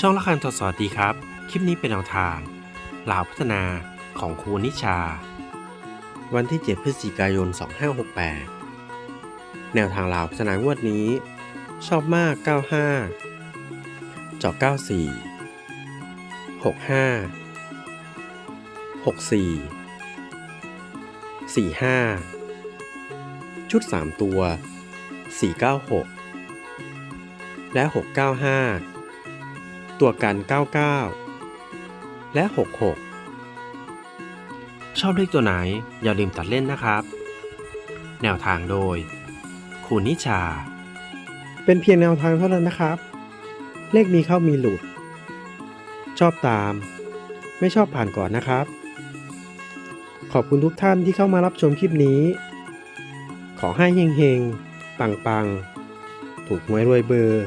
ช่องละคันทดสอบดีครับ คลิปนี้เป็นแนวทางลาวพัฒนาของครูนิชา วันที่ 7 พฤศจิกายน 2568 แนวทางลาวพัฒนางวดนี้ ชอบมาก 95 จอก94 65 64 45 ชุด 3 ตัว 496 และ 695 ตัวกัน 99 และ 66 ชอบเลขตัวไหนอย่าลืมตัดเล่นนะครับ แนวทางโดยครูนิชา เป็นเพียงแนวทางเท่านั้นนะครับ เลขมีเข้ามีหลุด ชอบตาม ไม่ชอบผ่านก่อนนะครับ ขอบคุณทุกท่านที่เข้ามารับชมคลิปนี้ ขอให้เฮงๆ ปังๆ ถูกหวยรวยเบอร์